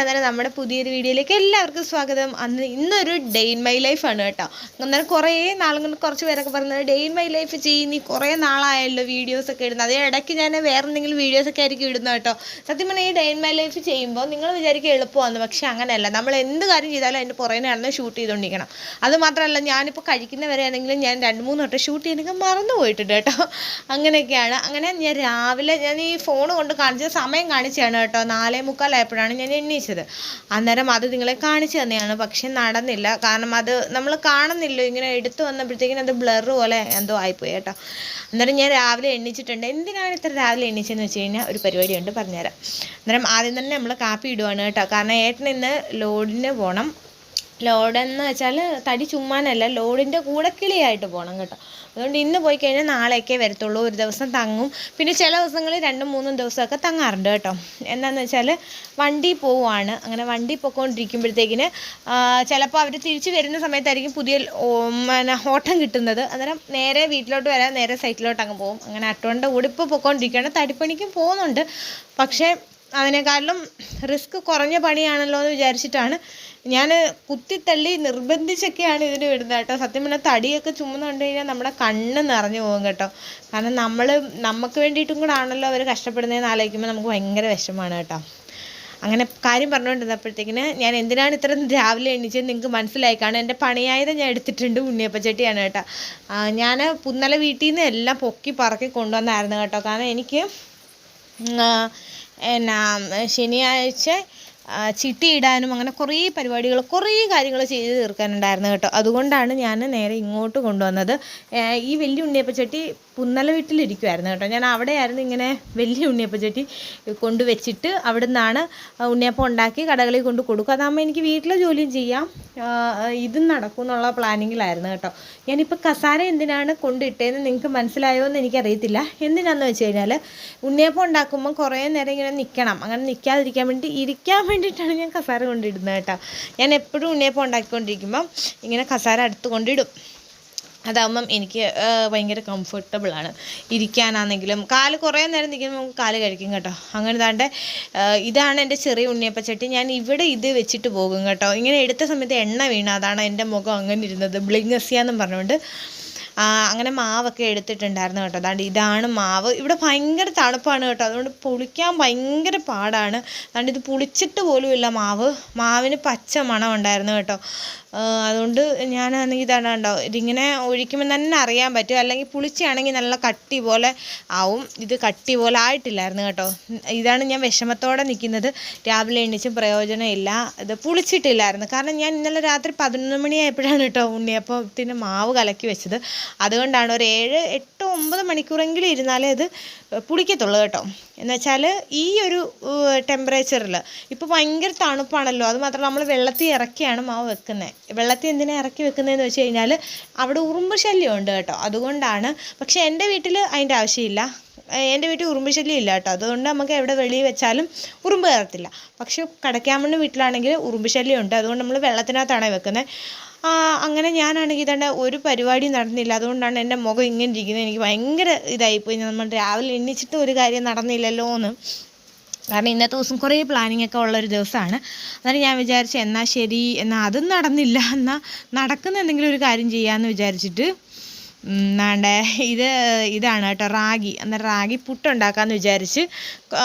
അന്നേരം നമ്മുടെ പുതിയൊരു വീഡിയോയിലേക്ക് എല്ലാവർക്കും സ്വാഗതം. അന്ന് ഇന്നൊരു ഡേ ഇൻ മൈ ലൈഫാണ് കേട്ടോ. അന്നേരം കുറേ നാളുകൾ കുറച്ച് പേരൊക്കെ പറയുന്നത് ഡേ ഇൻ മൈ ലൈഫ് ചെയ്യും. കുറേ നാളായല്ലോ വീഡിയോസൊക്കെ ഇടുന്നത്. അതേ ഇടയ്ക്ക് ഞാൻ വേറെ എന്തെങ്കിലും വീഡിയോസൊക്കെ ആയിരിക്കും ഇടുന്നത് കേട്ടോ. സത്യം പറഞ്ഞാൽ ഈ ഡേ ഇൻ മൈ ലൈഫ് ചെയ്യുമ്പോൾ നിങ്ങൾ വിചാരിക്കുക എളുപ്പമാണ് പക്ഷേ അങ്ങനെയല്ല. നമ്മൾ എന്ത് കാര്യം ചെയ്താലും അതിന്റെ പുറകെ നടന്ന് ഷൂട്ട് ചെയ്തുകൊണ്ടിരിക്കണം അത് മാത്രമല്ല ഞാനിപ്പോൾ കഴിക്കുന്നവരെ ആണെങ്കിലും ഞാൻ രണ്ട് മൂന്ന് വട്ടം ഷൂട്ട് ചെയ്യണമെങ്കിൽ മറന്നു പോയിട്ടുണ്ട് കേട്ടോ. അങ്ങനെയൊക്കെയാണ്. അങ്ങനെ ഞാൻ രാവിലെ ഞാൻ ഈ ഫോൺ കൊണ്ട് കാണിച്ച സമയം കാണിച്ചാണ് കേട്ടോ. നാലേ മുക്കാലായപ്പോഴാണ് ഞാൻ എണ്ണീച്ചത്. അന്നേരം അത് നിങ്ങളെ കാണിച്ചു തന്നെയാണ്. പക്ഷെ നടന്നില്ല. കാരണം അത് നമ്മൾ കാണുന്നില്ല. ഇങ്ങനെ എടുത്തു വന്നപ്പോഴത്തേക്കിനും അത് ബ്ലർ പോലെ എന്തോ ആയിപ്പോയി കേട്ടോ. അന്നേരം ഞാൻ രാവിലെ എണ്ണിച്ചിട്ടുണ്ട് എന്തിനാണ് ഇത്ര രാവിലെ എണ്ണിച്ചതെന്ന് വെച്ച് കഴിഞ്ഞാൽ ഒരു പരിപാടിയുണ്ട് പറഞ്ഞുതരാം. അന്നേരം ആദ്യം തന്നെ നമ്മൾ കാപ്പി ഇടുവാണ് കേട്ടോ. കാരണം ഏട്ടൻ ഇന്ന് ലോഡിന് പോകണം ലോഡെന്ന് വെച്ചാൽ തടി ചുമ്മാനല്ല. ലോഡിന്റെ കൂടെ കിളിയായിട്ട് പോകണം കേട്ടോ. അതുകൊണ്ട് ഇന്ന് പോയി കഴിഞ്ഞാൽ നാളെയൊക്കെ വരത്തുള്ളൂ. ഒരു ദിവസം തങ്ങും. പിന്നെ ചില ദിവസങ്ങളിൽ രണ്ടും മൂന്നും ദിവസമൊക്കെ തങ്ങാറുണ്ട് കേട്ടോ. എന്താണെന്ന് വെച്ചാൽ വണ്ടി പോവുകയാണ് അങ്ങനെ വണ്ടി പൊയ്ക്കൊണ്ടിരിക്കുമ്പോഴത്തേക്കിന് ചിലപ്പോൾ അവർ തിരിച്ചു വരുന്ന സമയത്തായിരിക്കും പുതിയ പിന്നെ ഓട്ടം കിട്ടുന്നത്. അന്നേരം നേരെ വീട്ടിലോട്ട് വരാൻ നേരെ സൈറ്റിലോട്ട് അങ്ങ് പോകും അങ്ങനെ അട്ടുകൊണ്ട് ഉടുപ്പ് പൊയ്ക്കൊണ്ടിരിക്കുകയാണ് തടിപ്പണിക്കും പോകുന്നുണ്ട്. പക്ഷേ അതിനേക്കാളും റിസ്ക് കുറഞ്ഞ പണിയാണല്ലോ എന്ന് വിചാരിച്ചിട്ടാണ് ഞാൻ കുത്തിത്തള്ളി നിർബന്ധിച്ചൊക്കെയാണ് ഇതിന് വിടുന്നത് കേട്ടോ. സത്യം പറഞ്ഞാൽ തടിയൊക്കെ ചുമന്ന് കണ്ടു കഴിഞ്ഞാൽ നമ്മുടെ കണ്ണ് നിറഞ്ഞു പോകും കേട്ടോ. കാരണം നമ്മൾ നമുക്ക് വേണ്ടിയിട്ടും കൂടെ ആണല്ലോ അവർ കഷ്ടപ്പെടുന്നതെന്ന് ആലോചിക്കുമ്പോൾ നമുക്ക് ഭയങ്കര വിഷമമാണ് കേട്ടോ. അങ്ങനെ കാര്യം പറഞ്ഞുകൊണ്ടിരുന്നപ്പോഴത്തേക്കിന് ഞാൻ എന്തിനാണ് ഇത്ര രാവിലെ എണീച്ചത് നിങ്ങൾക്ക് മനസ്സിലായി. കാരണം എന്റെ പണിയായത് ഞാൻ എടുത്തിട്ടുണ്ട് ഉണ്ണിയപ്പച്ചട്ടിയാണ് കേട്ടോ. ഞാൻ പുന്നല വീട്ടിൽ നിന്ന് എല്ലാം പൊക്കി പറക്കി കൊണ്ടുവന്നായിരുന്നു കേട്ടോ. കാരണം എനിക്ക് എന്നാ ശനിയാഴ്ച ചിട്ടിയിടാനും അങ്ങനെ കുറേ പരിപാടികൾ കുറേ കാര്യങ്ങൾ ചെയ്ത് തീർക്കാനുണ്ടായിരുന്നു കേട്ടോ. അതുകൊണ്ടാണ് ഞാൻ നേരെ ഇങ്ങോട്ട് കൊണ്ടുവന്നത്. ഈ വലിയ ഉണ്ണിയപ്പച്ചട്ടി പുന്നല വീട്ടിലിരിക്കുമായിരുന്നു കേട്ടോ. ഞാൻ അവിടെയായിരുന്നു ഇങ്ങനെ വലിയ ഉണ്ണിയപ്പച്ചട്ടി കൊണ്ടുവച്ചിട്ട് അവിടെ നിന്നാണ് ഉണ്ണിയപ്പം ഉണ്ടാക്കി കടകളിൽ കൊണ്ട് കൊടുക്കും അതാകുമ്പോൾ എനിക്ക് വീട്ടിലെ ജോലിയും ചെയ്യാം. ഇത് നടക്കും എന്നുള്ള പ്ലാനിങ്ങിലായിരുന്നു കേട്ടോ. ഞാനിപ്പോൾ കസാര എന്തിനാണ് കൊണ്ടിട്ടതെന്ന് നിങ്ങൾക്ക് മനസ്സിലായോ എന്ന് എനിക്കറിയത്തില്ല. എന്തിനാന്ന് വെച്ച് കഴിഞ്ഞാൽ ഉണ്ണിയപ്പം ഉണ്ടാക്കുമ്പോൾ കുറേ നേരം ഇങ്ങനെ നിൽക്കണം അങ്ങനെ നിൽക്കാതിരിക്കാൻ വേണ്ടി ഇരിക്കാൻ വേണ്ടിയിട്ടാണ് ഞാൻ കസാര കൊണ്ടിടുന്നത് കേട്ടോ. ഞാൻ എപ്പോഴും ഉണ്ണിയപ്പം ഉണ്ടാക്കിക്കൊണ്ടിരിക്കുമ്പം ഇങ്ങനെ കസാര അടുത്ത് കൊണ്ടിടും. അതാകുമ്പം എനിക്ക് ഭയങ്കര കംഫർട്ടബിളാണ് ഇരിക്കാനാണെങ്കിലും കാൽ കുറേ നേരം നിൽക്കുമ്പോൾ നമുക്ക് കാൽ കഴിക്കും കേട്ടോ. അങ്ങനെ താണ്ട് ഇതാണ് എന്റെ ചെറിയ ഉണ്ണിയപ്പച്ചട്ടി. ഞാൻ ഇവിടെ ഇത് വെച്ചിട്ട് പോകും കേട്ടോ. ഇങ്ങനെ എടുത്ത സമയത്ത് എണ്ണ വീണ. അതാണ് എന്റെ മുഖം അങ്ങനെ ഇരുന്നത്. ബ്ലിങ്ങസിയാന്നും പറഞ്ഞുകൊണ്ട് അങ്ങനെ മാവൊക്കെ എടുത്തിട്ടുണ്ടായിരുന്നു കേട്ടോ. അതാണ്ട് ഇതാണ് മാവ്. ഇവിടെ ഭയങ്കര തണുപ്പാണ് കേട്ടോ. അതുകൊണ്ട് പുളിക്കാൻ ഭയങ്കര പാടാണ്. അതുകൊണ്ട് ഇത് പുളിച്ചിട്ട് പോലുമില്ല മാവ്. മാവിന് പച്ച മണം ഉണ്ടായിരുന്നു കേട്ടോ. അതുകൊണ്ട് ഞാൻ ഞാനാണെങ്കിൽ ഇതാണ് കണ്ടോ ഇതിങ്ങനെ ഒഴിക്കുമ്പോൾ തന്നെ അറിയാൻ പറ്റും. അല്ലെങ്കിൽ പുളിച്ചാണെങ്കിൽ നല്ല കട്ടി പോലെ ആവും. ഇത് കട്ടി പോലെ ആയിട്ടില്ലായിരുന്നു കേട്ടോ. ഇതാണ് ഞാൻ വിഷമത്തോടെ നിൽക്കുന്നത്. രാവിലെ എണീച്ചും പ്രയോജനമില്ല. ഇത് പുളിച്ചിട്ടില്ലായിരുന്നു. കാരണം ഞാൻ ഇന്നലെ രാത്രി പതിനൊന്ന് മണിയായപ്പോഴാണ് കേട്ടോ ഉണ്ണിയപ്പത്തിന് മാവ് കലക്കി വെച്ചത്. അതുകൊണ്ടാണ് ഒരു ഏഴ് എട്ട് ഒമ്പത് മണിക്കൂറെങ്കിലും ഇരുന്നാലേ ഇത് പുളിക്കത്തുള്ളൂ കേട്ടോ. എന്ന് വെച്ചാൽ ഈ ഒരു ടെമ്പറേച്ചറിൽ ഇപ്പോൾ ഭയങ്കര തണുപ്പാണല്ലോ. അത് മാത്രമല്ല നമ്മൾ വെള്ളത്തിൽ ഇറക്കിയാണ് മാവ് വെക്കുന്നത് വെള്ളത്തിൽ എന്തിനാണ് ഇറക്കി വെക്കുന്നതെന്ന് വെച്ച് കഴിഞ്ഞാൽ അവിടെ ഉറുമ്പ് ശല്യം ഉണ്ട് കേട്ടോ. അതുകൊണ്ടാണ്. പക്ഷേ എന്റെ വീട്ടിൽ അതിന്റെ ആവശ്യമില്ല. എന്റെ വീട്ടിൽ ഉറുമ്പ് ശല്യം ഇല്ല കേട്ടോ. അതുകൊണ്ട് നമുക്ക് എവിടെ വെളിയിൽ വെച്ചാലും ഉറുമ്പ് കയറത്തില്ല. പക്ഷേ കടക്കാമണ്ണ് വീട്ടിലാണെങ്കിൽ ഉറുമ്പ് ശല്യം ഉണ്ട് അതുകൊണ്ട് നമ്മൾ വെള്ളത്തിനകത്താണ് വെക്കുന്നത് അങ്ങനെ ഞാനാണെങ്കിൽ ഇതാണ്ട് ഒരു പരിപാടിയും നടന്നില്ല. അതുകൊണ്ടാണ് എന്റെ മുഖം ഇങ്ങനെ ഇരിക്കുന്നത്. എനിക്ക് ഭയങ്കര ഇതായിപ്പോയി. നമ്മൾ രാവിലെ എണ്ണിച്ചിട്ട് ഒരു കാര്യം നടന്നില്ലല്ലോ എന്ന് കാരണം ഇന്നത്തെ ദിവസം കുറേ പ്ലാനിങ് ഒക്കെ ഉള്ളൊരു ദിവസമാണ്. അന്നേരം ഞാൻ വിചാരിച്ചു എന്നാൽ ശരി എന്നാൽ അതും നടന്നില്ല. എന്നാൽ നടക്കുന്ന എന്തെങ്കിലും ഒരു കാര്യം ചെയ്യാമെന്ന് വിചാരിച്ചിട്ട് നാണ്ടേ ഇത് ഇതാണ് കേട്ടോ റാഗി. അന്നേരം റാഗി പുട്ടുണ്ടാക്കാമെന്ന് വിചാരിച്ച്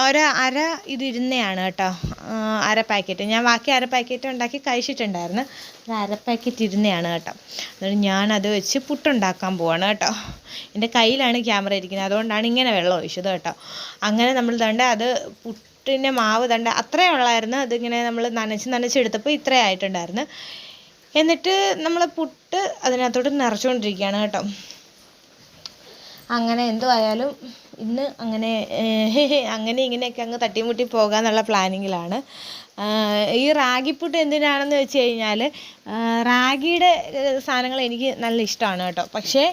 ഒരു അര ഇത് ഇരുന്നതാണ് കേട്ടോ അര പാക്കറ്റ്. ഞാൻ ബാക്കി അര പാക്കറ്റ് ഉണ്ടാക്കി കഴിച്ചിട്ടുണ്ടായിരുന്നു. ഒരു അര പാക്കറ്റ് ഇരുന്നതാണ് കേട്ടോ. എന്നിട്ട് ഞാനത് വെച്ച് പുട്ടുണ്ടാക്കാൻ പോവാണ് കേട്ടോ. എന്റെ കയ്യിലാണ് ക്യാമറ ഇരിക്കുന്നത്. അതുകൊണ്ടാണ് ഇങ്ങനെ വെള്ളം ഒഴിച്ചത് കേട്ടോ. അങ്ങനെ നമ്മൾ തണ്ട് അത് പുട്ടിന്റെ മാവ് തണ്ട് അത്രയേ ഉള്ളായിരുന്നു. അതിങ്ങനെ നമ്മൾ നനച്ച് നനച്ചെടുത്തപ്പോൾ ഇത്രേ ആയിട്ടുണ്ടായിരുന്നു. എന്നിട്ട് നമ്മൾ പുട്ട് അതിനകത്തോട്ട് നിറച്ചുകൊണ്ടിരിക്കുകയാണ് കേട്ടോ. അങ്ങനെ എന്തോ ആയാലും ഇന്ന് അങ്ങനെ അങ്ങനെ ഇങ്ങനെയൊക്കെ അങ്ങ് തട്ടിമുട്ടി പോകാന്നുള്ള പ്ലാനിങ്ങിലാണ് ഈ റാഗിപ്പുട്ട് എന്തിനാണെന്ന് വെച്ച് കഴിഞ്ഞാൽ റാഗിയുടെ സാധനങ്ങൾ എനിക്ക് നല്ല ഇഷ്ടമാണ് കേട്ടോ. പക്ഷേ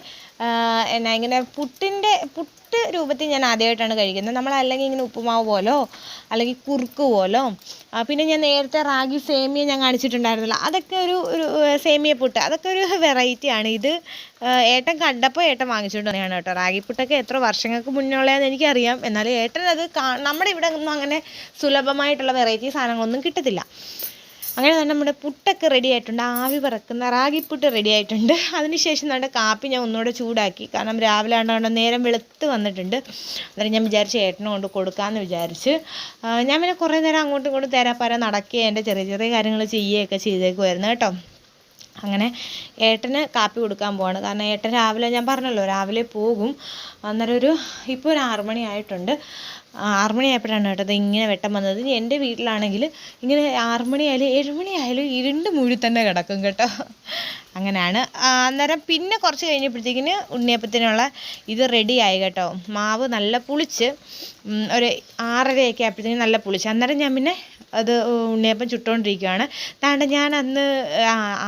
എന്നാ ഇങ്ങനെ പുട്ടിന്റെ പുട്ട് രൂപത്തിൽ ഞാൻ ആദ്യമായിട്ടാണ് കഴിക്കുന്നത്. നമ്മൾ അല്ലെങ്കിൽ ഇങ്ങനെ ഉപ്പുമാവ് പോലോ അല്ലെങ്കിൽ കുറുക്ക് പോലോ പിന്നെ ഞാൻ നേരത്തെ റാഗി സേമിയ ഞാൻ കാണിച്ചിട്ടുണ്ടായിരുന്നല്ലോ. അതൊക്കെ ഒരു ഒരു സേമിയ പുട്ട്. അതൊക്കെ ഒരു വെറൈറ്റിയാണ് ഇത് ഏട്ടൻ കണ്ടപ്പോൾ ഏട്ടൻ വാങ്ങിച്ചുകൊണ്ട് കേട്ടോ. റാഗി പുട്ടൊക്കെ എത്ര വർഷങ്ങൾക്ക് മുന്നേ ഉള്ളതെന്ന് എനിക്കറിയാം. എന്നാലും ഏട്ടൻ അത് നമ്മുടെ ഇവിടെ ഒന്നും അങ്ങനെ സുലഭമായിട്ടുള്ള വെറൈറ്റി സാധനങ്ങളൊന്നും കിട്ടത്തില്ല. അങ്ങനെ തന്നെ നമ്മുടെ പുട്ടൊക്കെ റെഡി ആയിട്ടുണ്ട്. ആവി പറക്കുന്ന റാഗിപ്പുട്ട് റെഡി ആയിട്ടുണ്ട്. അതിനുശേഷം നമ്മുടെ കാപ്പി ഞാൻ ഒന്നുകൂടെ ചൂടാക്കി. കാരണം രാവിലെ ആണ്ട് നേരം വെളുത്ത് വന്നിട്ടുണ്ട്. അന്നേരം ഞാൻ വിചാരിച്ചു ഏട്ടനെ കൊണ്ട് കൊടുക്കാമെന്ന് വിചാരിച്ച്. ഞാൻ പിന്നെ കുറേ നേരം അങ്ങോട്ടും ഇങ്ങോട്ടും തേരാപ്പാര നടക്കുകയും എന്റെ ചെറിയ ചെറിയ കാര്യങ്ങൾ ചെയ്യുകയൊക്കെ ചെയ്തേക്കുമായിരുന്നു കേട്ടോ. അങ്ങനെ ഏട്ടന് കാപ്പി കൊടുക്കാൻ പോവാണ്. കാരണം ഏട്ടൻ രാവിലെ ഞാൻ പറഞ്ഞല്ലോ രാവിലെ പോകും. അന്നേരം ഒരു ഇപ്പോൾ ഒരു ആറുമണി ആയിട്ടുണ്ട്. ആ, ആറ് മണി ആയപ്പോഴാണ് കേട്ടോ ഇങ്ങനെ വെട്ടം വന്നത്. എന്റെ വീട്ടിലാണെങ്കിൽ ഇങ്ങനെ ആറ് ഏഴുമണിയായാലും ഇരുണ്ട് മൂടി തന്നെ കിടക്കും കേട്ടോ. അങ്ങനെയാണ്. അന്നേരം പിന്നെ കുറച്ച് കഴിഞ്ഞപ്പോഴത്തേക്കിന് ഉണ്ണിയപ്പത്തിനുള്ള ഇത് റെഡി ആയി കേട്ടോ. മാവ് നല്ല പുളിച്ച് ഒരു ആറരയൊക്കെ ആയപ്പോഴത്തേക്കും നല്ല പുളിച്ച്. അന്നേരം ഞാൻ പിന്നെ അത് ഉണ്ണിയപ്പം ചുട്ടുകൊണ്ടിരിക്കുകയാണ് താണ്ട ഞാൻ അന്ന്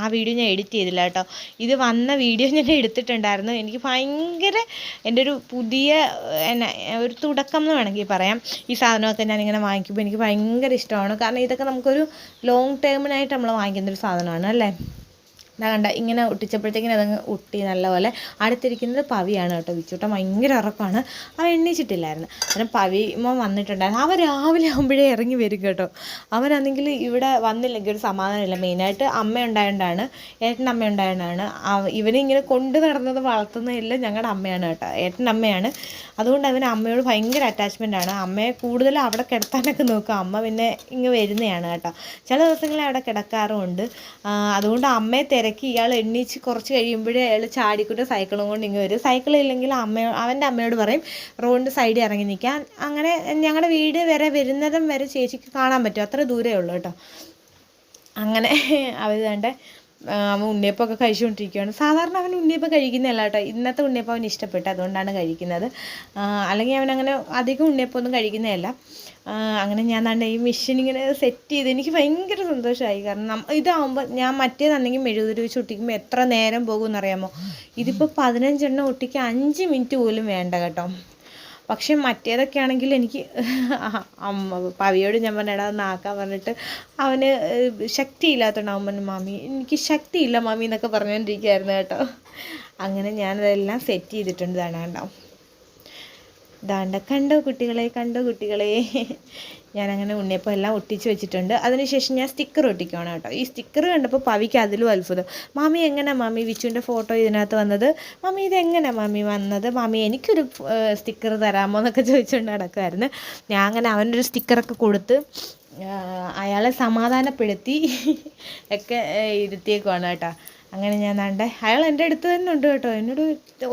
ആ വീഡിയോ ഞാൻ എഡിറ്റ് ചെയ്തില്ല കേട്ടോ. ഇത് വന്ന വീഡിയോ ഞാൻ എടുത്തിട്ടുണ്ടായിരുന്നു. എനിക്ക് ഭയങ്കര എന്റെ ഒരു പുതിയ എന്നാ ഒരു തുടക്കം എന്ന് വേണമെങ്കിൽ പറയാം. ഈ സാധനമൊക്കെ ഞാനിങ്ങനെ വാങ്ങിക്കുമ്പോൾ എനിക്ക് ഭയങ്കര ഇഷ്ടമാണ്. കാരണം ഇതൊക്കെ നമുക്കൊരു ലോങ് ടേമിനായിട്ട് നമ്മൾ വാങ്ങിക്കുന്ന ഒരു സാധനമാണ് അല്ലേ? ഇതാ കണ്ട ഇങ്ങനെ ഒട്ടിച്ചപ്പോഴത്തേക്കിനും അതങ്ങ് ഒട്ടി നല്ലപോലെ. അടുത്തിരിക്കുന്നത് പവിയാണ് കേട്ടോ വിച്ചൂട്ടൻ ഭയങ്കര ഉറക്കമാണ് അവൻ എണ്ണീച്ചിട്ടില്ലായിരുന്നു. പവി മോൻ വന്നിട്ടുണ്ടായിരുന്നു. അവൻ രാവിലെ ആകുമ്പോഴേ ഇറങ്ങി വരും കേട്ടോ. അവനാണെങ്കിൽ ഇവിടെ വന്നില്ലെങ്കിൽ ഒരു സമാധാനമില്ല. മെയിനായിട്ട് അമ്മ ഉണ്ടായതുകൊണ്ടാണ് ഏട്ടൻ അമ്മ ഉണ്ടായതുകൊണ്ടാണ് ഇവനെ ഇങ്ങനെ കൊണ്ട് നടന്നത് വളർത്തുന്നതെല്ലാം ഞങ്ങളുടെ അമ്മയാണ് കേട്ടോ. ഏട്ടന്റെ അമ്മയാണ്. അതുകൊണ്ട് അവന് അമ്മയോട് ഭയങ്കര അറ്റാച്ച്മെന്റ് ആണ്. അമ്മയെ കൂടുതൽ അവിടെ കിടത്താനൊക്കെ നോക്കും അമ്മ പിന്നെ ഇങ്ങ് വരുന്നതാണ് കേട്ടോ. ചില ദിവസങ്ങളെ അവിടെ കിടക്കാറുമുണ്ട്. അതുകൊണ്ട് അമ്മയെ തിരക്കി ഇയാൾ എണ്ണീച്ച് കുറച്ച് കഴിയുമ്പോഴേ അയാൾ ചാടിക്കൊണ്ട് സൈക്കിളും കൊണ്ട് ഇങ്ങനെ വരും. സൈക്കിൾ ഇല്ലെങ്കിൽ അമ്മ അവന്റെ അമ്മയോട് പറയും റോഡിന്റെ സൈഡിൽ ഇറങ്ങി നിൽക്കാൻ അങ്ങനെ ഞങ്ങളുടെ വീട് വരെ വരുന്നതും വരെ ചേച്ചിക്ക് കാണാൻ പറ്റും. അത്ര ദൂരമേ ഉള്ളൂ കേട്ടോ. അങ്ങനെ അവർ വേണ്ട അവൻ ഉണ്ണിയപ്പമൊക്കെ കഴിച്ചുകൊണ്ടിരിക്കുകയാണ്. സാധാരണ അവൻ ഉണ്ണിയപ്പം കഴിക്കുന്നതല്ല കേട്ടോ. ഇന്നത്തെ ഉണ്ണിയപ്പം അവന് ഇഷ്ടപ്പെട്ടു. അതുകൊണ്ടാണ് കഴിക്കുന്നത്. അല്ലെങ്കിൽ അവൻ അങ്ങനെ അധികം ഉണ്ണിയപ്പമൊന്നും കഴിക്കുന്നതല്ല. അങ്ങനെ ഞാൻ തന്നെ ഈ മെഷീൻ ഇങ്ങനെ സെറ്റ് ചെയ്ത് എനിക്ക് ഭയങ്കര സന്തോഷമായി കാരണം ഇതാവുമ്പോൾ ഞാൻ മറ്റേതാണെങ്കിൽ മെഴുകുതിരി രൂപ ഒട്ടിക്കുമ്പോൾ എത്ര നേരം പോകുമെന്നറിയാമോ ഇതിപ്പോൾ പതിനഞ്ചെണ്ണം ഒട്ടിക്കാൻ അഞ്ച് മിനിറ്റ് പോലും വേണ്ട കേട്ടോ. പക്ഷെ മറ്റേതൊക്കെ ആണെങ്കിൽ എനിക്ക് അമ്മ പവിയോട് ഞാൻ പറഞ്ഞടാ നാക്കാൻ പറഞ്ഞിട്ട് അവന് ശക്തി ശക്തിയില്ലാത്തതുകൊണ്ട് അവൻ മാമി എനിക്ക് ശക്തിയില്ല മാമി എന്നൊക്കെ പറഞ്ഞുകൊണ്ടിരിക്കുകയായിരുന്നു കേട്ടോ. അങ്ങനെ ഞാനതെല്ലാം സെറ്റ് ചെയ്തിട്ടുണ്ട് ഇതാണ് കേട്ടോ ദാണ്ട കണ്ടോ കുട്ടികളെ കണ്ടോ കുട്ടികളെ. ഞാനങ്ങനെ ഉണ്ണിയപ്പം എല്ലാം ഒട്ടിച്ച് വെച്ചിട്ടുണ്ട്. അതിനുശേഷം ഞാൻ സ്റ്റിക്കർ ഒട്ടിക്കുകയാണ് കേട്ടോ. ഈ സ്റ്റിക്കർ കണ്ടപ്പോൾ പവിക്ക് അതിലും അത്ഭുതം. മാമി എങ്ങനെ മാമി വിച്ചുവിന്റെ ഫോട്ടോ ഇതിനകത്ത് വന്നത്? മാമി ഇതെങ്ങനെ മാമി വന്നത്? മാമി എനിക്കൊരു സ്റ്റിക്കർ തരാമോ എന്നൊക്കെ ചോദിച്ചുകൊണ്ട് നടക്കുമായിരുന്നു ഞാൻ അങ്ങനെ അവനൊരു സ്റ്റിക്കറൊക്കെ കൊടുത്ത് അയാളെ സമാധാനപ്പെടുത്തി ഒക്കെ ഇരുത്തിയേക്കുവാണ് കേട്ടോ. അങ്ങനെ ഞാൻ നണ്ട. അയാൾ എന്റെ അടുത്ത് തന്നെ ഉണ്ട് കേട്ടോ. എന്നോട്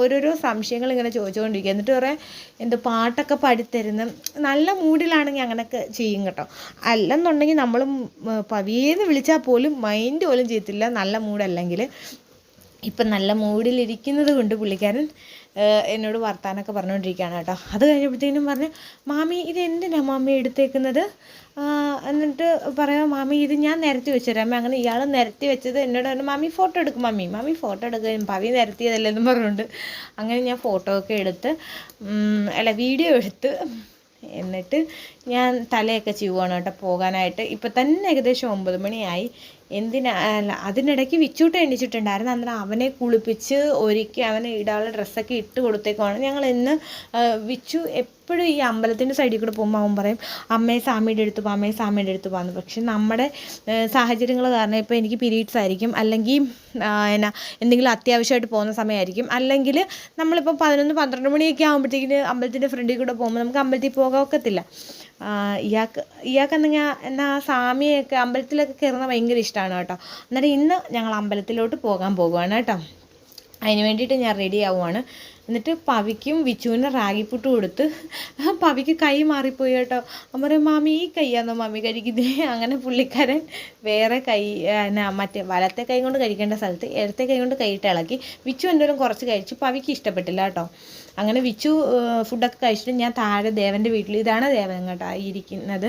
ഓരോരോ സംശയങ്ങൾ ഇങ്ങനെ ചോദിച്ചുകൊണ്ടിരിക്കുക എന്നിട്ട് പറയാം എന്ത് പാട്ടൊക്കെ പാടിത്തരുന്ന നല്ല മൂഡിലാണെങ്കിൽ അങ്ങനെയൊക്കെ ചെയ്യും കേട്ടോ. അല്ലെന്നുണ്ടെങ്കിൽ നമ്മൾ പവിയെന്ന് വിളിച്ചാൽ പോലും മൈൻഡ് പോലും ചെയ്യത്തില്ല. നല്ല മൂഡല്ലെങ്കിൽ. ഇപ്പം നല്ല മൂഡിലിരിക്കുന്നത് കൊണ്ട് പുള്ളിക്കാരൻ എന്നോട് വർത്താനമൊക്കെ പറഞ്ഞുകൊണ്ടിരിക്കുകയാണ് കേട്ടോ. അത് കഴിഞ്ഞപ്പോഴത്തേനും പറഞ്ഞ് മാമി ഇത് എന്തിനാണ് മാമി എടുത്തേക്കുന്നത്? എന്നിട്ട് പറയാം മാമി ഇത് ഞാൻ നിരത്തി വെച്ചുതരാം. അങ്ങനെ ഇയാൾ നിരത്തി വെച്ചത് എന്നോട് പറഞ്ഞു മാമി ഫോട്ടോ എടുക്കും മാമി. മാമി ഫോട്ടോ എടുക്കും. പവി നിരത്തിയതല്ലേ എന്ന് പറഞ്ഞുകൊണ്ട് അങ്ങനെ ഞാൻ ഫോട്ടോ ഒക്കെ എടുത്ത് അല്ല വീഡിയോ എടുത്ത് എന്നിട്ട് ഞാൻ തലയൊക്കെ ചെയ്യുവാണ് കേട്ടോ പോകാനായിട്ട്. ഇപ്പം തന്നെ ഏകദേശം ഒമ്പത് മണിയായി. എന്തിനാ? അതിനിടയ്ക്ക് വിച്ചൂട്ട് എണ്ണിച്ചിട്ടുണ്ടായിരുന്നു. അന്നേരം അവനെ കുളിപ്പിച്ച് ഒരുക്കി അവനെ ഇടാനുള്ള ഡ്രസ്സൊക്കെ ഇട്ട് കൊടുത്തേക്കുവാണ്. ഞങ്ങൾ ഇന്ന് വിച്ചു എപ്പോഴും ഈ അമ്പലത്തിന്റെ സൈഡിൽ കൂടെ പോകുമ്പോൾ അവൻ പറയും അമ്മയെ സാമിയുടെ അടുത്ത് പോ അമ്മയെ സാമിയുടെ അടുത്ത് പോകാമെന്ന് പക്ഷെ നമ്മുടെ സാഹചര്യങ്ങൾ കാരണം ഇപ്പോൾ എനിക്ക് പീരീഡ്സ് ആയിരിക്കും. അല്ലെങ്കിൽ എന്നാ എന്തെങ്കിലും അത്യാവശ്യമായിട്ട് പോകുന്ന സമയമായിരിക്കും. അല്ലെങ്കിൽ നമ്മളിപ്പോൾ പതിനൊന്ന് പന്ത്രണ്ട് മണിയൊക്കെ ആകുമ്പോഴത്തേക്കിന് അമ്പലത്തിന്റെ ഫ്രണ്ടിൽ കൂടെ പോകുമ്പോൾ നമുക്ക് അമ്പലത്തിൽ പോകാൻ ഒക്കത്തില്ല. ആ, ഇയാൾക്ക് എന്നാൽ എന്നാ സ്വാമിയൊക്കെ അമ്പലത്തിലൊക്കെ കയറുന്ന ഭയങ്കര ഇഷ്ടമാണ് കേട്ടോ. എന്നിട്ട് ഇന്ന് ഞങ്ങൾ അമ്പലത്തിലോട്ട് പോകാൻ പോകുവാണ് കേട്ടോ. അതിന് വേണ്ടിയിട്ട് ഞാൻ റെഡി ആവുകയാണ് എന്നിട്ട് പവിക്കും വിച്ചുവിന് റാഗിപ്പുട്ട് കൊടുത്ത് പവിക്ക് കൈ മാറിപ്പോയി കേട്ടോ. അമ്മ മാമി ഈ കൈയാന്നോ മാമി കഴിക്കുന്നത് അങ്ങനെ പുള്ളിക്കാരൻ വേറെ കൈ മറ്റേ വലത്തെ കൈ കൊണ്ട് കഴിക്കേണ്ട സ്ഥലത്ത് ഇടത്തെ കൈ കൊണ്ട് കൈയിട്ട് ഇളക്കി. വിച്ചു എന്തോരം കുറച്ച് കഴിച്ചു. പവിക്ക് ഇഷ്ടപ്പെട്ടില്ല കേട്ടോ. അങ്ങനെ വിച്ചു ഫുഡൊക്കെ കഴിച്ചിട്ട് ഞാൻ താഴെ ദേവന്റെ വീട്ടിൽ ഇതാണ് ദേവൻ കേട്ടോ ഇരിക്കുന്നത്.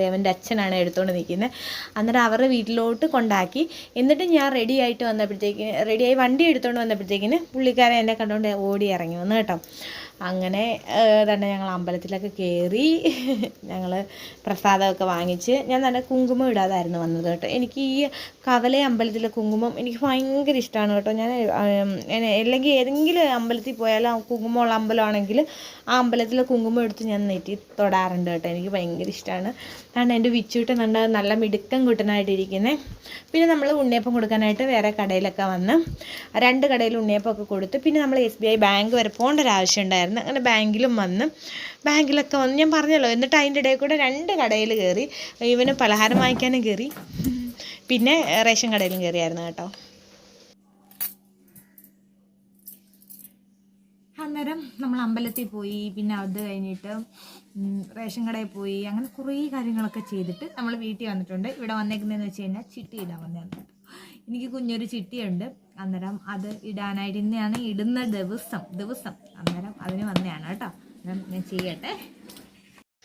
ദേവന്റെ അച്ഛനാണ് എടുത്തുകൊണ്ട് നിൽക്കുന്നത് അന്നേരം അവരുടെ വീട്ടിലോട്ട് കൊണ്ടാക്കി. എന്നിട്ട് ഞാൻ റെഡി ആയിട്ട് വന്നപ്പോഴത്തേക്ക് റെഡിയായി വണ്ടി എടുത്തുകൊണ്ട് വന്നപ്പോഴത്തേക്കിന് പുള്ളിക്കാരൻ എന്നെ കണ്ടുകൊണ്ട് ഓടി ഇറങ്ങി വന്നു കേട്ടോ. അങ്ങനെ തന്നെ ഞങ്ങൾ അമ്പലത്തിലൊക്കെ കയറി ഞങ്ങൾ പ്രസാദമൊക്കെ വാങ്ങിച്ച് ഞാൻ തന്നെ കുങ്കുമം ഇടാതായിരുന്നു വന്നത് കേട്ടോ. എനിക്ക് ഈ കവല അമ്പലത്തിലെ കുങ്കുമം എനിക്ക് ഭയങ്കര ഇഷ്ടമാണ് കേട്ടോ. ഞാൻ അല്ലെങ്കിൽ ഏതെങ്കിലും അമ്പലത്തിൽ പോയാലും കുങ്കുമമുള്ള അമ്പലമാണെങ്കിൽ ആ അമ്പലത്തിലെ കുങ്കുമം എടുത്ത് ഞാൻ നെറ്റി തൊടാറുണ്ട് കേട്ടോ. എനിക്ക് ഭയങ്കര ഇഷ്ടമാണ് കാരണം എന്റെ വിച്ചുവിട്ട് നല്ല നല്ല മിടുക്കം കുട്ടനായിട്ടിരിക്കുന്നത് പിന്നെ നമ്മൾ ഉണ്ണിയപ്പം കൊടുക്കാനായിട്ട് വേറെ കടയിലൊക്കെ വന്ന് രണ്ട് കടയിൽ ഉണ്ണിയപ്പം ഒക്കെ കൊടുത്ത് പിന്നെ നമ്മൾ എസ് ബി ഐ ബാങ്ക് വരെ പോകേണ്ട ഒരു ആവശ്യം ഉണ്ടായിരുന്നു. അങ്ങനെ ബാങ്കിലും വന്ന് ബാങ്കിലൊക്കെ വന്ന് ഞാൻ പറഞ്ഞല്ലോ എന്നിട്ട് അതിന്റെ ഇടയിൽ കൂടെ രണ്ട് കടയിൽ കയറി ഇവന് പലഹാരം വാങ്ങിക്കാനും കയറി. പിന്നെ റേഷൻ കടയിലും കയറിയായിരുന്നു കേട്ടോ. അന്നേരം നമ്മൾ അമ്പലത്തിൽ പോയി പിന്നെ അത് കഴിഞ്ഞിട്ട് റേഷൻ കടയിൽ പോയി അങ്ങനെ കുറേ കാര്യങ്ങളൊക്കെ ചെയ്തിട്ട് നമ്മൾ വീട്ടിൽ വന്നിട്ടുണ്ട്. ഇവിടെ വന്നേക്കുന്നതെന്ന് വെച്ച് കഴിഞ്ഞാൽ ചിട്ടി ഇടാൻ എനിക്ക് കുഞ്ഞൊരു ചിട്ടിയുണ്ട്. അന്നേരം അത് ഇടാനായിട്ട് ഇന്നെയാണ് ഇടുന്ന ദിവസം ദിവസം. അന്നേരം അതിന് വന്നതാണ് കേട്ടോ. ഞാൻ ചെയ്യട്ടെ.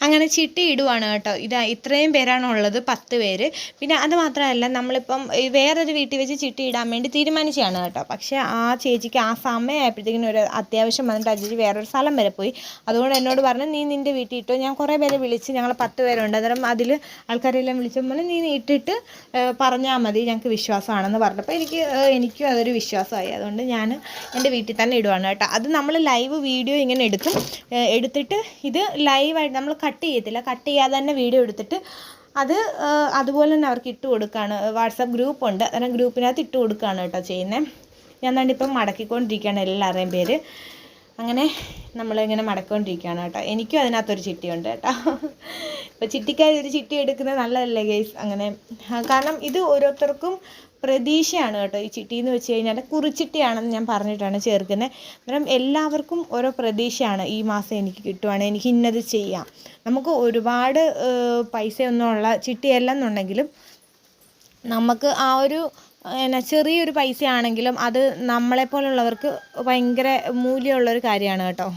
അങ്ങനെ ചിട്ടി ഇടുവാണ് കേട്ടോ. ഇത് ഇത്രയും പേരാണുള്ളത് പത്ത് പേര്. പിന്നെ അത് മാത്രമല്ല നമ്മളിപ്പം വേറൊരു വീട്ടിൽ വെച്ച് ചിട്ടി ഇടാൻ വേണ്ടി തീരുമാനിച്ചതാണ് കേട്ടോ. പക്ഷേ ആ ചേച്ചിക്ക് ആ സമയമായപ്പോഴത്തേക്കിനും ഒരു അത്യാവശ്യം വന്നിട്ട് ആ ചേച്ചി വേറൊരു സ്ഥലം വരെ പോയി. അതുകൊണ്ട് എന്നോട് പറഞ്ഞു നീ നിന്റെ വീട്ടിൽ ഇട്ടോ. ഞാൻ കുറേ പേരെ വിളിച്ച് ഞങ്ങൾ പത്ത് പേരുണ്ട്. അന്നേരം അതിൽ ആൾക്കാരെല്ലാം വിളിച്ചപ്പോൾ നീ ഇട്ടിട്ട് പറഞ്ഞാൽ മതി ഞങ്ങൾക്ക് വിശ്വാസമാണെന്ന് പറഞ്ഞപ്പോൾ എനിക്ക് എനിക്കും അതൊരു വിശ്വാസമായി. അതുകൊണ്ട് ഞാൻ എന്റെ വീട്ടിൽ തന്നെ ഇടുവാണ് കേട്ടോ. അത് നമ്മൾ ലൈവ് വീഡിയോ ഇങ്ങനെ എടുക്കും. എടുത്തിട്ട് ഇത് ലൈവായിട്ട് നമ്മൾ കട്ട് ചെയ്യത്തില്ല. കട്ട് ചെയ്യാതെ തന്നെ വീഡിയോ എടുത്തിട്ട് അത് അതുപോലെ തന്നെ അവർക്ക് ഇട്ട് കൊടുക്കുകയാണ് വാട്സപ്പ് ഗ്രൂപ്പുണ്ട് അന്നേരം ഗ്രൂപ്പിനകത്ത് ഇട്ട് കൊടുക്കുകയാണ് കേട്ടോ ചെയ്യുന്നത് ഞാൻ ഇപ്പം മടക്കിക്കൊണ്ടിരിക്കുകയാണ് എല്ലാവരുടെയും പേര്. അങ്ങനെ നമ്മളിങ്ങനെ മടക്കിക്കൊണ്ടിരിക്കുകയാണ് കേട്ടോ. എനിക്കും അതിനകത്തൊരു ചിട്ടിയുണ്ട് കേട്ടോ. ഇപ്പോൾ ചിട്ടിക്കാർ ഒരു ചിട്ടി എടുക്കുന്നത് നല്ലതല്ലേ ഗൈസ്? അങ്ങനെ. കാരണം ഇത് ഓരോരുത്തർക്കും പ്രതീക്ഷയാണ് കേട്ടോ ഈ ചിട്ടി എന്ന് വെച്ച് കഴിഞ്ഞാൽ കുറിച്ചിട്ടിയാണെന്ന് ഞാൻ പറഞ്ഞിട്ടാണ് ചേർക്കുന്നത് അന്നേരം എല്ലാവർക്കും ഓരോ പ്രതീക്ഷയാണ് ഈ മാസം എനിക്ക് കിട്ടുവാണെങ്കിൽ എനിക്ക് ഇന്നത് ചെയ്യാം. നമുക്ക് ഒരുപാട് പൈസയൊന്നുമുള്ള ചിട്ടിയല്ല എന്നുണ്ടെങ്കിലും നമുക്ക് ആ ഒരു എന്നാ ചെറിയൊരു പൈസയാണെങ്കിലും അത് നമ്മളെപ്പോലുള്ളവർക്ക് ഭയങ്കര മൂല്യമുള്ളൊരു കാര്യമാണ് കേട്ടോ.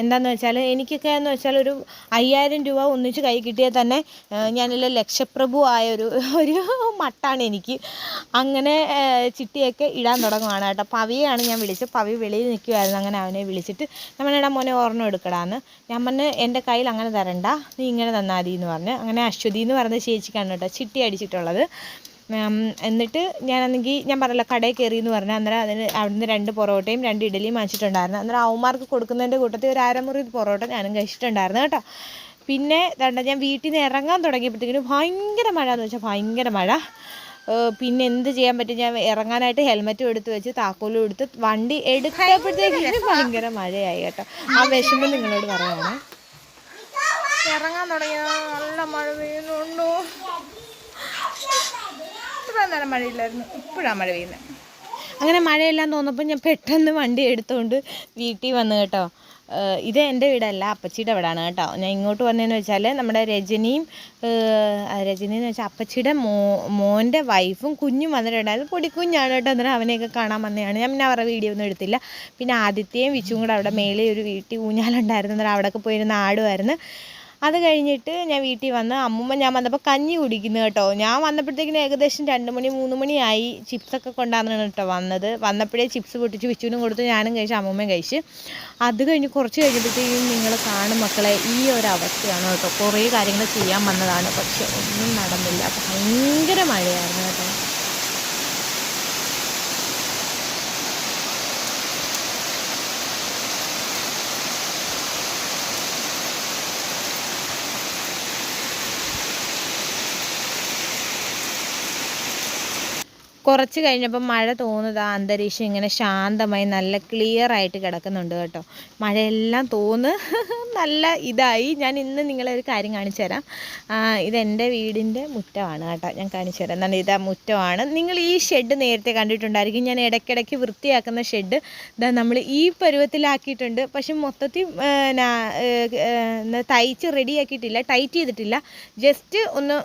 എന്താണെന്ന് വെച്ചാൽ എനിക്കൊക്കെ എന്ന് വെച്ചാൽ ഒരു അയ്യായിരം രൂപ ഒന്നിച്ച് കൈ കിട്ടിയാൽ തന്നെ ഞാനല്ല ലക്ഷപ്രഭു ആയ ഒരു ഒരു മട്ടാണ് എനിക്ക്. അങ്ങനെ ചിട്ടിയൊക്കെ ഇടാൻ തുടങ്ങുവാണ് കേട്ടോ. പവിയെയാണ് ഞാൻ വിളിച്ചത്. പവി വെളിയിൽ നിൽക്കുമായിരുന്നു അങ്ങനെ അവനെ വിളിച്ചിട്ട് നമ്മളെടാ മോനെ ഓർമ്മ എടുക്കടാന്ന്. ഞാൻ പറഞ്ഞ് എന്റെ കയ്യിൽ അങ്ങനെ തരണ്ട. നീ ഇങ്ങനെ തന്നാൽ മതി എന്ന് പറഞ്ഞ്. അങ്ങനെ അശ്വതി എന്ന് പറഞ്ഞ ചേച്ചിക്കാണ് കേട്ടോ ചിട്ടി അടിച്ചിട്ടുള്ളത്. എന്നിട്ട് ഞാനാണെങ്കിൽ ഞാൻ പറഞ്ഞല്ലോ കടയിൽ കയറി എന്ന് പറഞ്ഞാൽ അന്നേരം അതിന് അവിടുന്ന് രണ്ട് പൊറോട്ടയും രണ്ട് ഇഡലിയും വാങ്ങിച്ചിട്ടുണ്ടായിരുന്നു. അന്നേരം അവന്മാർക്ക് കൊടുക്കുന്നതിന്റെ കൂട്ടത്തിൽ ഒരു അരമുറി പൊറോട്ട ഞാനും കഴിച്ചിട്ടുണ്ടായിരുന്നു കേട്ടോ. പിന്നെ ദണ്ട ഞാൻ വീട്ടിൽ നിന്ന് ഇറങ്ങാൻ തുടങ്ങിയപ്പോഴത്തേക്കിനും ഭയങ്കര മഴ എന്ന് വെച്ചാൽ ഭയങ്കര മഴ. പിന്നെ എന്ത് ചെയ്യാൻ പറ്റും? ഞാൻ ഇറങ്ങാനായിട്ട് ഹെൽമെറ്റും എടുത്ത് വെച്ച് താക്കോലും എടുത്ത് വണ്ടി എടുത്തപ്പോഴത്തേക്കും ഭയങ്കര മഴയായി കേട്ടോ. ആ വിഷമം നിങ്ങളോട് പറയാനാണ് ഇറങ്ങാൻ തുടങ്ങിയ നല്ല മഴ പെയ്യുന്നുണ്ടോ? ഇത്ര നേരം മഴയില്ലായിരുന്നു. ഇപ്പോഴാണ് മഴ പെയ്യുന്നത് അങ്ങനെ മഴയെല്ലാം തോന്നപ്പോൾ ഞാൻ പെട്ടെന്ന് വണ്ടി എടുത്തുകൊണ്ട് വീട്ടിൽ വന്നു കേട്ടോ. ഇത് എന്റെ വീടല്ല അപ്പച്ചിയുടെ വീടാണ് കേട്ടോ. ഞാൻ ഇങ്ങോട്ട് വന്നതെന്ന് വെച്ചാൽ നമ്മുടെ രജനിയും രജനി എന്ന് വെച്ചാൽ അപ്പച്ചിയുടെ മോ മോന്റെ വൈഫും കുഞ്ഞും വന്നിട്ടുണ്ടായിരുന്നു. പൊടിക്കുഞ്ഞാണ് കേട്ടോ. അന്നേരം അവനെയൊക്കെ കാണാൻ വന്നതാണ്. ഞാൻ പിന്നെ അവരുടെ വീഡിയോ ഒന്നും എടുത്തില്ല. പിന്നെ ആദിത്യയും വിച്ചും കൂടെ അവിടെ മേലെ ഒരു വീട്ടിൽ ഊഞ്ഞാലുണ്ടായിരുന്നു. അന്നേരം അവിടെയൊക്കെ പോയിരുന്ന ആടുമായിരുന്നു. അത് കഴിഞ്ഞിട്ട് ഞാൻ വീട്ടിൽ വന്ന് അമ്മൂമ്മ ഞാൻ വന്നപ്പോൾ കഞ്ഞി കുടിക്കുന്നു കേട്ടോ. ഞാൻ വന്നപ്പോഴത്തേക്കിന് ഏകദേശം രണ്ട് മണി മൂന്ന് മണിയായി ചിപ്സൊക്കെ കൊണ്ടാണ് കേട്ടോ വന്നത്. വന്നപ്പോഴേ ചിപ്സ് പൊട്ടിച്ച് വിച്ചുവിനും കൊടുത്ത് ഞാനും കഴിച്ച് അമ്മൂമ്മയും കഴിച്ച്. അത് കഴിഞ്ഞ് കുറച്ച് കഴിഞ്ഞപ്പോഴത്തേക്കും നിങ്ങൾ കാണും മക്കളെ ഈ ഒരു അവസ്ഥയാണ് കേട്ടോ. കുറേ കാര്യങ്ങൾ ചെയ്യാൻ വന്നതാണ് പക്ഷെ ഒന്നും നടന്നില്ല. ഭയങ്കര മഴയായിരുന്നു കേട്ടോ. കുറച്ച് കഴിഞ്ഞപ്പോൾ മഴ തോന്നുന്നത് ആ അന്തരീക്ഷം ഇങ്ങനെ ശാന്തമായി നല്ല ക്ലിയർ ആയിട്ട് കിടക്കുന്നുണ്ട് കേട്ടോ. മഴയെല്ലാം തോന്ന് നല്ല ഇതായി. ഞാൻ ഇന്ന് നിങ്ങളെ ഒരു കാര്യം കാണിച്ചു തരാം. ഇതെന്റെ വീടിന്റെ മുറ്റമാണ് കേട്ടോ. ഞാൻ കാണിച്ചു തരാം. എന്നാൽ ഇതാ മുറ്റമാണ്. നിങ്ങൾ ഈ ഷെഡ് നേരത്തെ കണ്ടിട്ടുണ്ടായിരിക്കും. ഞാൻ ഇടയ്ക്കിടയ്ക്ക് വൃത്തിയാക്കുന്ന ഷെഡ് ഇതാ നമ്മൾ ഈ പരുവത്തിലാക്കിയിട്ടുണ്ട്. പക്ഷെ മൊത്തത്തിൽ തയ്ച്ച് റെഡിയാക്കിയിട്ടില്ല ടൈറ്റ് ചെയ്തിട്ടില്ല. ജസ്റ്റ് ഒന്ന്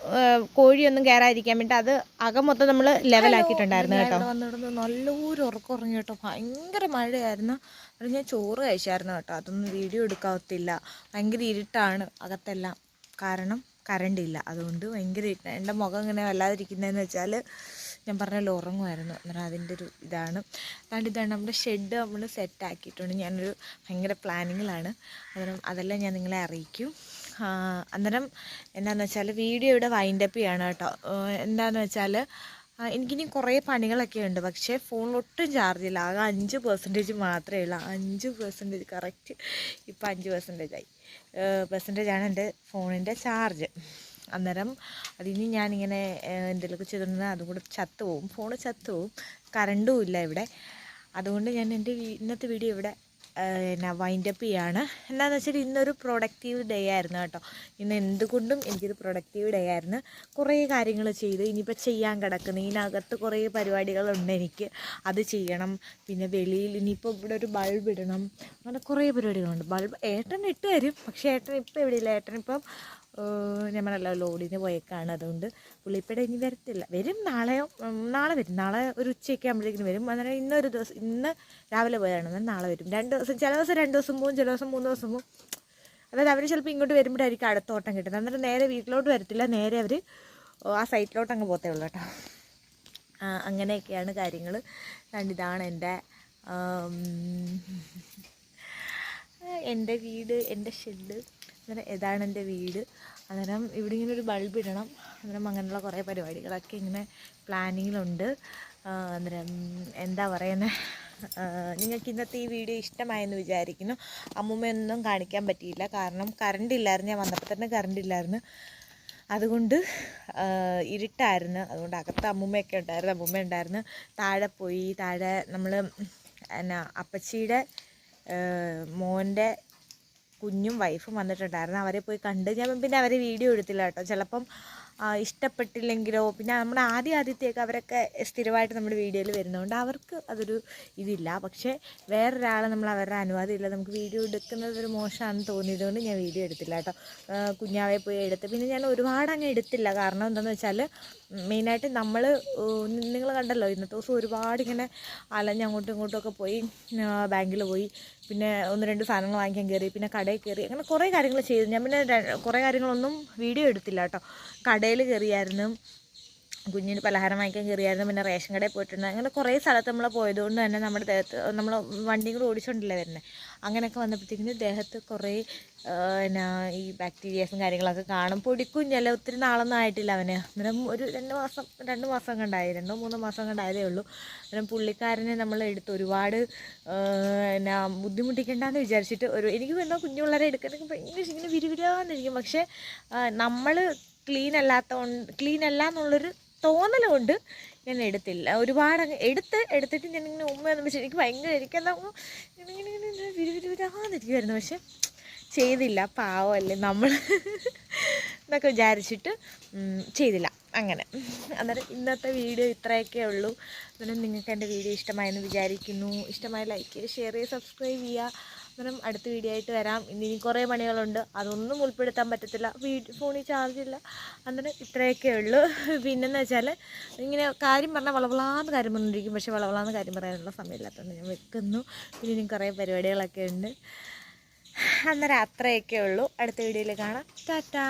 കോഴിയൊന്നും കയറാതിരിക്കാൻ വേണ്ടി അത് അകം മൊത്തം നമ്മൾ ലെവലാക്കി ഉണ്ടാക്കിയിട്ടുണ്ടായിരുന്നു കേട്ടോ. വന്നിടുന്നു. നല്ലൊരു ഉറക്കം ഉറങ്ങി കേട്ടോ. ഭയങ്കര മഴയായിരുന്നു. അത് ഞാൻ ചോറ് കഴിച്ചായിരുന്നു കേട്ടോ. അതൊന്നും വീഡിയോ എടുക്കാത്തില്ല ഭയങ്കര ഇരുട്ടാണ് അകത്തെല്ലാം. കാരണം കറണ്ട് ഇല്ല. അതുകൊണ്ട് ഭയങ്കര ഇരുട്ടാണ് എന്റെ മുഖം ഇങ്ങനെ വല്ലാതിരിക്കുന്നതെന്ന് വെച്ചാൽ ഞാൻ പറഞ്ഞല്ലോ ഉറങ്ങുമായിരുന്നു. അന്നേരം അതിന്റെ ഒരു ഇതാണ്. അതുകൊണ്ട് ഇതാണ് നമ്മുടെ ഷെഡ് നമ്മൾ സെറ്റ് ആക്കിയിട്ടുണ്ട്. ഞാനൊരു ഭയങ്കര പ്ലാനിങ്ങിലാണ് അന്നേരം അതെല്ലാം ഞാൻ നിങ്ങളെ അറിയിക്കും. അന്നേരം എന്താണെന്ന് വെച്ചാൽ വീഡിയോ ഇവിടെ വൈൻഡപ്പ് ചെയ്യണം കേട്ടോ. എന്താണെന്ന് വെച്ചാൽ എനിക്കിനി കുറേ പണികളൊക്കെ ഉണ്ട് പക്ഷേ ഫോണിലൊട്ടും ചാർജ് ഇല്ല. ആകെ അഞ്ച് പെർസെന്റേജ് മാത്രമേ ഉള്ളൂ. അഞ്ച് പെർസെന്റേജ് കറക്റ്റ് ഇപ്പം അഞ്ച് പെർസെന്റേജ് ആയി. പെർസെന്റേജ് ആണ് എന്റെ ഫോണിന്റെ ചാർജ് അന്നേരം അതിന് ഞാനിങ്ങനെ എന്തെങ്കിലുമൊക്കെ ചെയ്തിട്ടുണ്ടെങ്കിൽ അതും കൂടെ ചത്തുപോകും ഫോൺ ചത്തുപോകും കറണ്ടും ഇല്ല ഇവിടെ. അതുകൊണ്ട് ഞാൻ എന്റെ ഇന്നത്തെ വീഡിയോ ഇവിടെ എന്നാ വൈൻഡപ്പ് ചെയ്യാണ്. എന്താണെന്ന് വെച്ചാൽ ഇന്നൊരു പ്രൊഡക്റ്റീവ് ഡേ ആയിരുന്നു കേട്ടോ. ഇന്ന് എന്തുകൊണ്ടും എനിക്കൊരു പ്രൊഡക്റ്റീവ് ഡേ ആയിരുന്നു. കുറേ കാര്യങ്ങൾ ചെയ്ത്. ഇനിയിപ്പോൾ ചെയ്യാൻ കിടക്കുന്നു. ഇതിനകത്ത് കുറേ പരിപാടികളുണ്ട് എനിക്ക്. അത് ചെയ്യണം. പിന്നെ വെളിയിൽ ഇനിയിപ്പോൾ ഇവിടെ ഒരു ബൾബ് ഇടണം. അങ്ങനെ കുറേ പരിപാടികളുണ്ട്. ബൾബ് ഏട്ടൻ ഇട്ട് തരും. പക്ഷേ ഏട്ടൻ ഇപ്പോൾ എവിടെയില്ല? ഏട്ടൻ ഇപ്പം പറഞ്ഞല്ലോ ലോഡിന് പോയേക്കാണ് അതുകൊണ്ട് പുള്ളിപ്പടെ ഇനി വരത്തില്ല. വരും നാളെയോ നാളെ വരും. നാളെ ഒരു ഉച്ചയൊക്കെ ആകുമ്പോഴേക്കും വരും. അന്നേരം ഇന്നൊരു ദിവസം ഇന്ന് രാവിലെ പോയതാണ്. എന്നാൽ നാളെ വരും. രണ്ട് ദിവസം ചില ദിവസം രണ്ട് ദിവസം പോവും ചില ദിവസം മൂന്ന് ദിവസം പോവും. അതായത് അവർ ചിലപ്പോൾ ഇങ്ങോട്ട് വരുമ്പോഴായിരിക്കും അടുത്ത ഓട്ടം കിട്ടുന്നത്. അന്നേരം നേരെ വീട്ടിലോട്ട് വരത്തില്ല. നേരെ അവർ ആ സൈറ്റിലോട്ട് അങ്ങ് പോത്തേ ഉള്ളൂ കേട്ടോ. അങ്ങനെയൊക്കെയാണ് കാര്യങ്ങൾ ഇതാണ് എന്റെ എന്റെ വീട് എന്റെ ഷെഡ്. അന്നേരം ഇതാണ് എന്റെ വീട്. അന്നേരം ഇവിടെ ഇങ്ങനെ ഒരു ബൾബ് ഇടണം. അന്നേരം അങ്ങനെയുള്ള കുറേ പരിപാടികളൊക്കെ ഇങ്ങനെ പ്ലാനിങ്ങിലുണ്ട് അന്നേരം എന്താ പറയുന്നത് നിങ്ങൾക്ക് ഇന്നത്തെ ഈ വീഡിയോ ഇഷ്ടമായെന്ന് വിചാരിക്കുന്നു. അമ്മൂമ്മയൊന്നും കാണിക്കാൻ പറ്റിയില്ല. കാരണം കറണ്ട് ഇല്ലായിരുന്നു. ഞാൻ വന്നപ്പോൾ തന്നെ കറണ്ട് ഇല്ലായിരുന്നു. അതുകൊണ്ട് ഇരുട്ടായിരുന്നു. അതുകൊണ്ട് അകത്ത് അമ്മൂമ്മയൊക്കെ ഉണ്ടായിരുന്നു. അമ്മൂമ്മ ഉണ്ടായിരുന്നു. താഴെ പോയി. താഴെ നമ്മൾ എന്നാ അപ്പച്ചിയുടെ മോന്റെ കുഞ്ഞും വൈഫും വന്നിട്ടുണ്ടായിരുന്നു. അവരെ പോയി കണ്ട് ഞാൻ പിന്നെ അവരെ വീഡിയോ എടുത്തില്ല കേട്ടോ. ചിലപ്പം ഇഷ്ടപ്പെട്ടില്ലെങ്കിലോ പിന്നെ നമ്മുടെ ആദ്യ ആദ്യത്തെയൊക്കെ അവരൊക്കെ സ്ഥിരമായിട്ട് നമ്മുടെ വീഡിയോയിൽ വരുന്നതുകൊണ്ട് അവർക്ക് അതൊരു ഇതില്ല. പക്ഷേ വേറൊരാളെ നമ്മൾ അവരുടെ അനുവാദം ഇല്ല നമുക്ക് വീഡിയോ എടുക്കുന്നത് ഒരു മോശമാണെന്ന് തോന്നിയതുകൊണ്ട് ഞാൻ വീഡിയോ എടുത്തില്ല കേട്ടോ. കുഞ്ഞാവെ പോയി എടുത്ത്. പിന്നെ ഞാൻ ഒരുപാട് അങ്ങ് എടുത്തില്ല. കാരണം എന്താണെന്ന് വെച്ചാൽ മെയിനായിട്ട് നമ്മൾ നിങ്ങൾ കണ്ടല്ലോ ഇന്നത്തെ ദിവസം ഒരുപാട് ഇങ്ങനെ അലഞ്ഞങ്ങോട്ടും ഇങ്ങോട്ടും ഒക്കെ പോയി ബാങ്കിൽ പോയി പിന്നെ ഒന്ന് രണ്ട് സാധനങ്ങൾ വാങ്ങിക്കാൻ കയറി പിന്നെ കടയിൽ കയറി അങ്ങനെ കുറേ കാര്യങ്ങൾ ചെയ്തു. ഞാൻ പിന്നെ കുറേ കാര്യങ്ങളൊന്നും വീഡിയോ എടുത്തില്ല കേട്ടോ. കടയിൽ കയറിയായിരുന്നു. കുഞ്ഞിന് പലഹാരം വാങ്ങിക്കാൻ കയറിയായിരുന്നു. പിന്നെ റേഷൻ കടയിൽ പോയിട്ടുണ്ട്. അങ്ങനെ കുറേ സ്ഥലത്ത് നമ്മൾ പോയതുകൊണ്ട് തന്നെ നമ്മുടെ ദേഹത്ത് നമ്മൾ വണ്ടിയും കൂടെ ഓടിച്ചുകൊണ്ടല്ലേ വരുന്നത് അങ്ങനെയൊക്കെ വന്നപ്പോഴത്തേക്കിന് ദേഹത്ത് കുറേ എന്നാ ഈ ബാക്ടീരിയാസും കാര്യങ്ങളൊക്കെ കാണും. പൊടിക്കുഞ്ഞല്ല ഒത്തിരി നാളൊന്നും ആയിട്ടില്ല അവന്. അന്നേരം ഒരു രണ്ട് മാസം രണ്ട് മാസം കണ്ടായി. രണ്ടോ മൂന്നോ മാസം കണ്ടായതേ ഉള്ളൂ. അന്നേരം പുള്ളിക്കാരനെ നമ്മൾ എടുത്ത് ഒരുപാട് എന്നാ ബുദ്ധിമുട്ടിക്കണ്ടെന്ന് വിചാരിച്ചിട്ട് ഒരു എനിക്ക് വേണ്ട കുഞ്ഞു പിള്ളേരെ എടുക്കണമെങ്കിൽ ഭയങ്കര ഇങ്ങനെ വിരുവിരാന്നിരിക്കും പക്ഷേ നമ്മൾ ക്ലീൻ അല്ലാത്ത ക്ലീൻ അല്ല എന്നുള്ളൊരു തോന്നൽ കൊണ്ട് ഞാൻ എടുത്തില്ല. ഒരുപാട് എടുത്ത് എടുത്തിട്ട് ഞാൻ ഇങ്ങനെ ഉമ്മ എന്ന് വെച്ചാൽ എനിക്ക് ഭയങ്കര എനിക്കെന്താ ഇങ്ങനെ ഇങ്ങനെ വിരുവിരുവിരാന്നിരിക്കുമായിരുന്നു പക്ഷെ ചെയ്തില്ല. പാവമല്ലേ നമ്മൾ എന്നൊക്കെ വിചാരിച്ചിട്ട് ചെയ്തില്ല. അങ്ങനെ. അന്നേരം ഇന്നത്തെ വീഡിയോ ഇത്രയൊക്കെ ഉള്ളൂ. അന്നേരം നിങ്ങൾക്ക് എന്റെ വീഡിയോ ഇഷ്ടമായെന്ന് വിചാരിക്കുന്നു. ഇഷ്ടമായ ലൈക്ക് ചെയ്യുക ഷെയർ ചെയ്യുക സബ്സ്ക്രൈബ് ചെയ്യുക. അന്നേരം അടുത്ത വീഡിയോ ആയിട്ട് വരാം. ഇനി ഇനി കുറേ പണികളുണ്ട്. അതൊന്നും ഉൾപ്പെടുത്താൻ പറ്റത്തില്ല. വീട്ടിൽ ഫോണിൽ ചാർജ് ഇല്ല. അന്നേരം ഇത്രയൊക്കെ ഉള്ളൂ. പിന്നെന്ന് വെച്ചാൽ ഇങ്ങനെ കാര്യം പറഞ്ഞാൽ വളവളാന്ന് കാര്യം പറഞ്ഞിരിക്കും പക്ഷേ വളവളാന്ന് കാര്യം പറയാനുള്ള സമയമില്ലാത്തതുകൊണ്ട് ഞാൻ വെക്കുന്നു. പിന്നെ ഇനി കുറേ പരിപാടികളൊക്കെ ഉണ്ട്. അന്നേരം അത്രയൊക്കെ ഉള്ളൂ. അടുത്ത വീഡിയോയിൽ കാണാം. ടാറ്റാ.